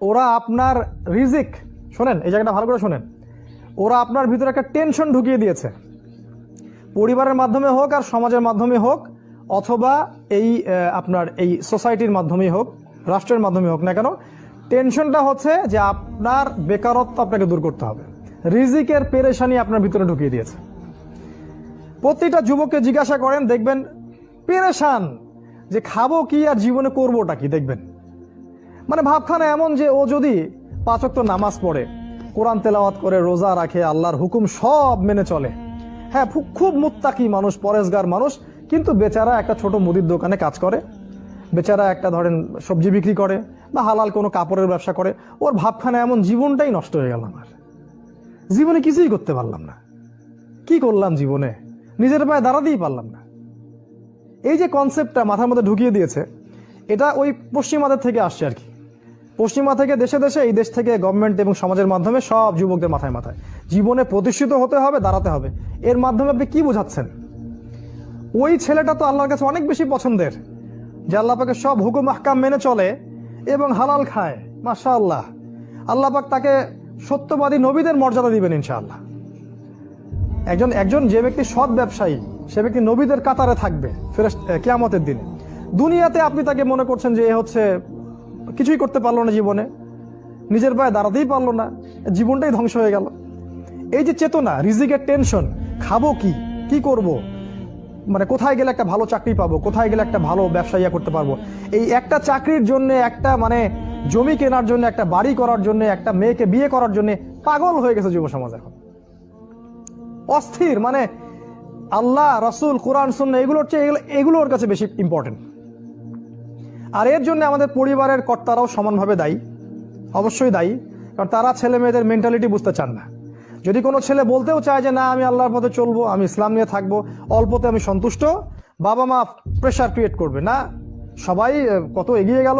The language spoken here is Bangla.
ওরা আপনার রিজিক, শোনেন, এই জায়গাটা ভালো করে শোনেন। ওরা আপনার ভিতরে একটা টেনশন ঢুকিয়ে দিয়েছে। পরিবারের মাধ্যমে হোক আর সমাজের মাধ্যমে হোক, অথবা এই আপনার এই সোসাইটির মাধ্যমেই হোক, রাষ্ট্রের মাধ্যমে হোক না কেন, টেনশনটা হচ্ছে যে আপনার বেকারত্ব আপনাকে দূর করতে হবে। রিজিকের পেরেশানি আপনার ভিতরে ঢুকিয়ে দিয়েছে। প্রতিটা যুবককে জিজ্ঞাসা করেন, দেখবেন, পেরেশান, যে খাব কি আর জীবনে করবোটা কি, দেখবেন। মানে ভাবখানা এমন যে ও যদি পাঁচক্ত নামাজ পড়ে, কোরআন তেলাওয়াত করে, রোজা রাখে, আল্লাহর হুকুম সব মেনে চলে। হ্যাঁ খুব মুত্তাকি মানুষ, পরেশগার মানুষ, কিন্তু বেচারা একটা ছোট মুদির দোকানে কাজ করে। বেচারা একটা ধরেন সবজি বিক্রি করে বা হালাল কোনো কাপড়ের ব্যবসা করে। ওর ভাবখানা এমন জীবনটাই নষ্ট হয়ে গেল আমার। জীবনে কিছুই করতে পারলাম না। কি করলাম জীবনে? নিজের পায়ে দাঁড়াতেই পারলাম না। এই যে কনসেপ্টটা মাথার মধ্যে ঢুকিয়ে দিয়েছে, এটা ওই পশ্চিমাদের থেকে আসছে আর কি। পশ্চিমা থেকে দেশে দেশে, এই দেশ থেকে গভর্নমেন্ট এবং সমাজের মাধ্যমে সব যুবকদের মাথায় মাথায়। জীবনে প্রতিষ্ঠিত হতে হবে, দাঁড়াতে হবে। এর মাধ্যমে আপনি কি বোঝাচ্ছেন? ওই ছেলেটা তো আল্লাহর কাছে অনেক বেশি পছন্দের, যে আল্লাহ পাকে সব হুকুম, আহকাম মেনে চলে এবং হালাল খায়। মাশা আল্লাহ আল্লাহ পাক তাকে সত্যবাদী নবীদের মর্যাদা দিবেন, ইনশাআল্লাহ। একজন একজন যে ব্যক্তি সৎ ব্যবসায়ী, সে ব্যক্তি নবীদের কাতারে থাকবে ফেরেস কেয়ামতের দিনে। দুনিয়াতে আপনি তাকে মনে করছেন যে এ হচ্ছে কিছুই করতে পারল না জীবনে। নিজের পায়ে দাঁড়াতেই পারল না। জীবনটাই ধ্বংস হয়ে গেল। এই যে চেতনা, রিজিকের টেনশন খাব কি? কি করব? মানে কোথায় গেলে একটা ভালো চাকরি পাবো? কোথায় গেলে একটা ভালো ব্যবসা ইয়া করতে পারব? এই একটা চাকরির জন্য, একটা মানে জমি কেনার জন্য, একটা বাড়ি করার জন্য, একটা মেয়েকে বিয়ে করার জন্য পাগল হয়ে গেছে যুব সমাজ এখন। অস্থির মানে আল্লাহ, রসুল, কোরআন শূন্য এগুলোর চেয়ে এগুলো এগুলো ওর কাছে বেশি ইম্পর্টেন্ট আর এর জন্য আমাদের পরিবারের কর্তারাও সমানভাবে দায়ী। অবশ্যই দায়ী, কারণ তারা ছেলে মেয়েদের মেন্টালিটি বুঝতে চান না। যদি কোনো ছেলে বলতেও চায় যে, না, আমি আল্লাহর পথে চলবো, আমি ইসলাম নিয়ে থাকব, অল্পতে আমি সন্তুষ্ট বাবা মা প্রেশার ক্রিয়েট করবে। না, সবাই কত এগিয়ে গেল।